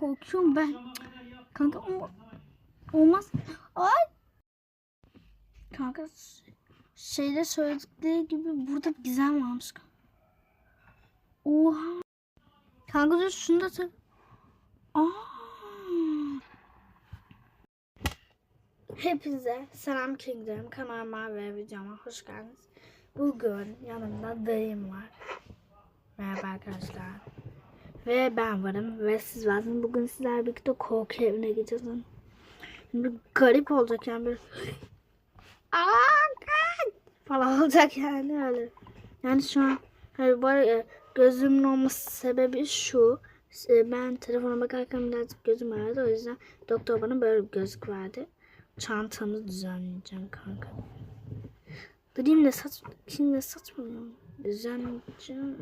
korkuyorum ben. Kanka olmaz. Ay. Kanka şeyde söyledikleri gibi burada gizem varmış. Oha. Kanka dur şunu da tak. Hepinize selam Kingdom kanalıma ve videoma hoş geldiniz. Bugün yanımda dayım var. Merhaba arkadaşlar. Ve ben varım ve siz varsınız. Bugün sizler birlikte korku evine gideceğiz. Şimdi garip olacak yani böyle kaç! falan olacak yani öyle. Yani şu an hani arada gözümün olması sebebi şu. e, Ben telefona bakarken birazcık gözüm ağrıdı. O yüzden doktor bana böyle bir gözlük verdi. Çantamı düzenleyeceğim kanka. Durayım da saç, şimdi saçmalıyorum. Düzenleyeceğim.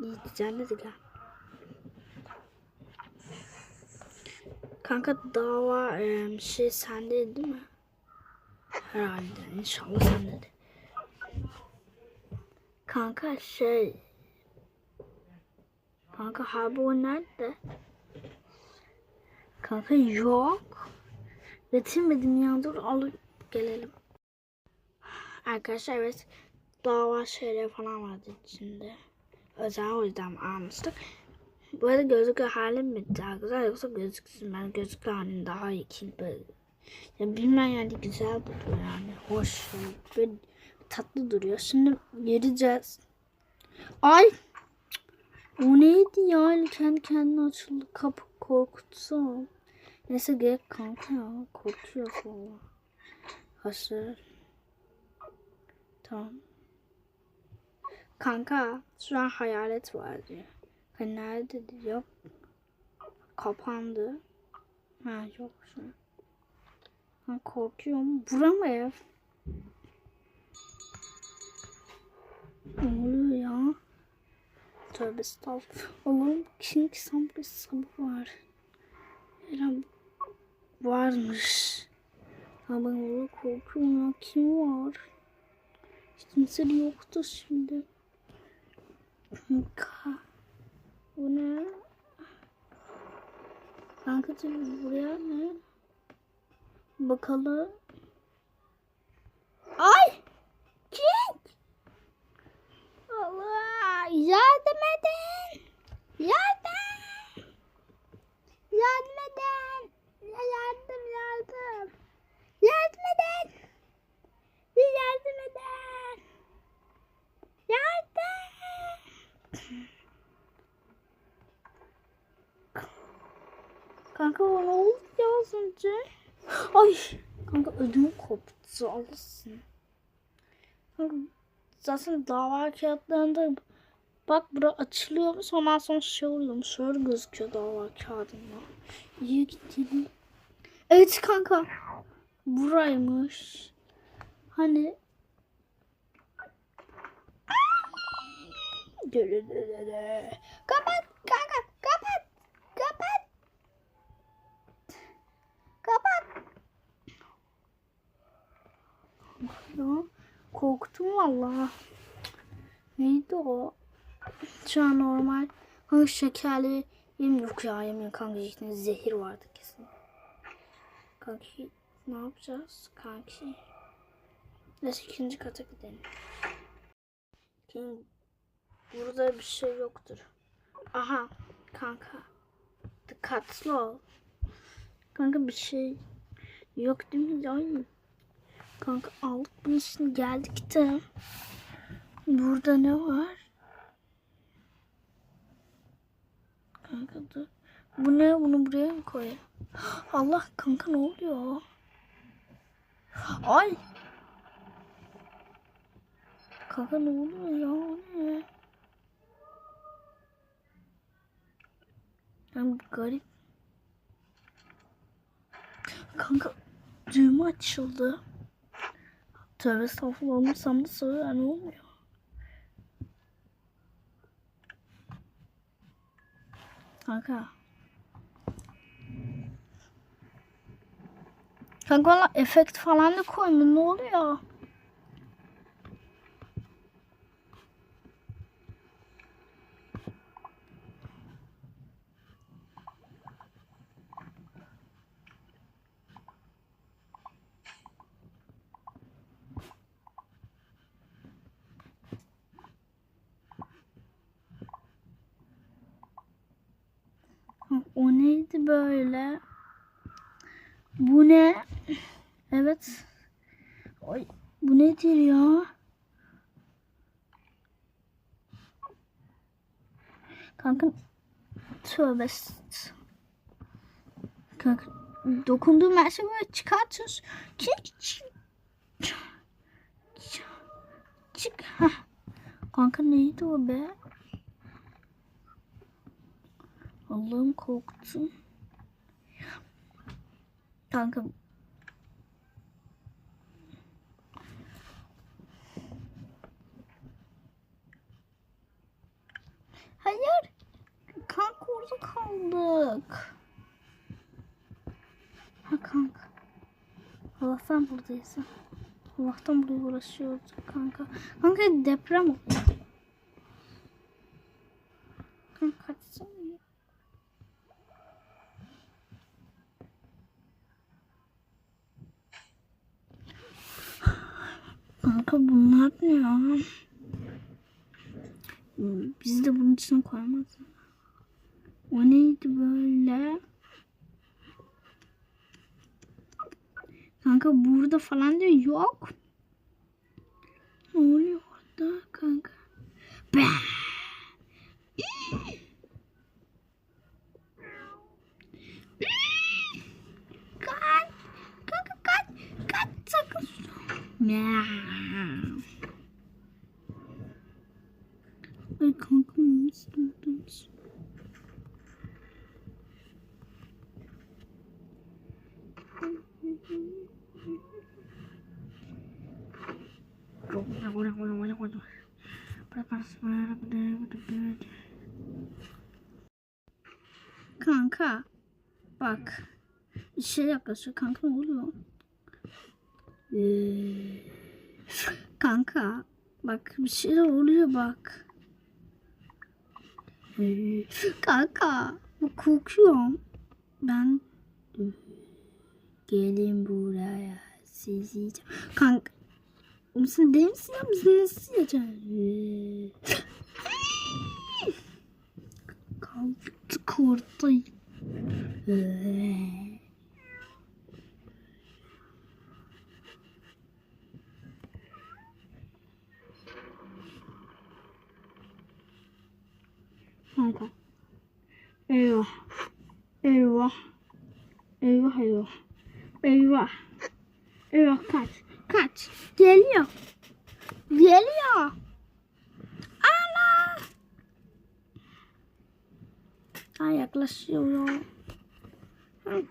Ha. Kanka dava e, şey sende değil mi? Herhalde. İnşallah sende de. Kanka şey. Kanka harbi o nerede? Kanka yok. Getirmedim ya dur alıp gelelim. Arkadaşlar evet dava şeyleri falan vardı içinde. Özel o almıştık. Bu arada gözlük halim mi daha güzel yoksa gözlüksüz ben gözlük halim daha iyi ki böyle. Ya bilmem yani güzel duruyor yani. Hoş. Böyle tatlı duruyor. Şimdi gireceğiz. Ay! O neydi ya? Kendi kendine açıldı. Kapı korkutsun. Neyse gerek kanka ya. Korkuyor valla. Hazır. Tamam. Kanka şu an hayalet var diyor. Hani nerede diyor. Kapandı. Ha yok şu an. Korkuyorum. Bura mı ev? Oluyor ya? Tövbe estağfurullah. Allah'ım şimdi sabır sabır var. Eren varmış. Ama ben ona korkuyorum ya. Kim var? Hiç kimse yoktu şimdi. Bu ne? Kanka buraya ne? Bakalım. Kanka ne oldu ya az önce? Ay kanka ödüm koptu. Kanka, zaten dava kağıtlarında bak bura açılıyormuş ondan sonra şey oluyormuş. Şöyle gözüküyor dava kağıdında. İyi gidelim. Evet kanka. Buraymış. Hani Kapat kanka kapat. Kapat. Kapat. Ya, korktum valla. Neydi o? Şu an normal. Kanka şekerli yem yok ya yemin kanka içinde zehir vardı kesin. Kanki ne yapacağız kanki? Neyse ikinci kata gidelim. Şimdi burada bir şey yoktur. Aha kanka. Dikkatli ol. Kanka bir şey yok değil mi? Ay. Kanka aldık bunu şimdi geldik de. Burada ne var? Kanka dur. Bu ne? Bunu buraya mı koy? Allah kanka ne oluyor? Ay. Kanka ne oluyor ya? Ne? Yani garip. Kanka düğme açıldı. Tövbe estağfurullah olmasam da sonra ne oluyor? Kanka. Kanka valla efekt falan da koyma ne oluyor? Neydi böyle? Bu ne? Evet. Ay, bu nedir ya? Kanka tövbe. Kanka dokunduğum her şey böyle çıkartıyorsun. Çık çık. Çık. Kanka neydi o be? Allah'ım korktum. Kanka Hayır. Kanka orada kaldık. Ha kanka. Allah'tan buradayız. Allah'tan buraya uğraşıyoruz kanka. Kanka deprem oluyor. Kanka kaçsana ya. Kanka bunlar ne ya? Biz de bunun içine koymaz. O neydi böyle? Kanka burada falan diyor yok. Ne oluyor orada kanka? Be. Kaç. Kanka kaç. Kaç sakın. Miau. Ay durdunuz? Kanka bak bir şey yaklaşıyor kanka ne oluyor? Kanka bak bir şeyler oluyor bak. Ee, kanka korkuyorum. Ben gelin buraya sizi yiyeceğim. Kanka sen değil misin ya? Biz nasıl yiyeceğiz? Kaldık orada. Ee. Kanka. Eyvah. Eyvah. Eyvah eyvah. Eyvah. Eyvah kaç. Kaç. Geliyor. Geliyor. Ana. Ay yaklaşıyor.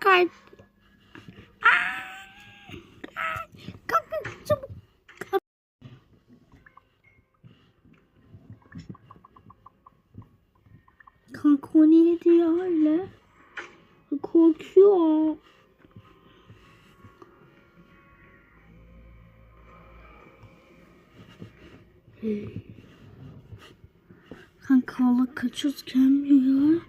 Kaç. Aa! Kanka o neydi ya öyle? Korkuyor. Kanka valla kaçıyoruz gelmiyor ya.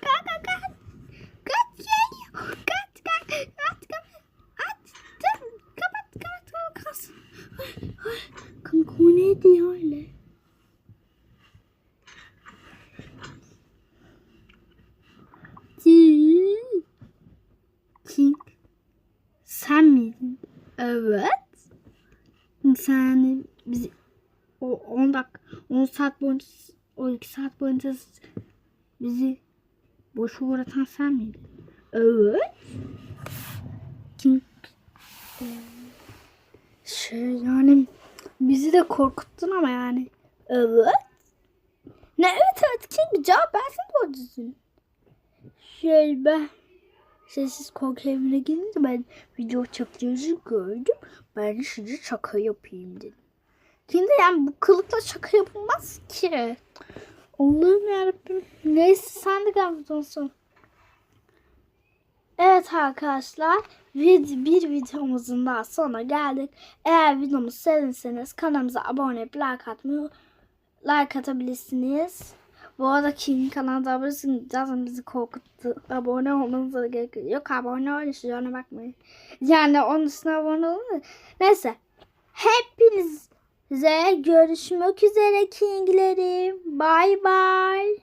Kanka kaç. Kaç geliyor. Kaç kaç. Kaç kaç. Aç. Dur. Kapat kapat kapat. kapat. Ay, ay. Kanka o neydi ya öyle? King. Sen miydin? Evet. Sen bizi o 10 dakika 10 saat boyunca o 2 saat boyunca bizi boşu uğratan sen miydin? Evet. Kim? Şey yani bizi de korkuttun ama yani. Evet. Ne evet evet kim cevap versin doğru düzgün. Şey ben sessiz korku evine gelince ben video çektiğinizi gördüm. Ben size şaka yapayım dedim. Şimdi yani bu kılıkla şaka yapılmaz ki. Allah'ım yarabbim. Neyse sen de gel buradan. Evet arkadaşlar vid bir videomuzun daha sonuna geldik. Eğer videomuzu sevdiyseniz kanalımıza abone olup like atmayı like atabilirsiniz. Bu arada King'in kanalına abone. Zaten bizi korkuttu. Abone olmanıza gerek yok. Yok abone olun. Şu ona bakmayın. Yani onun üstüne abone olun. da. Neyse. Hepiniz Ve görüşmek üzere Kinglerim. Bay bay.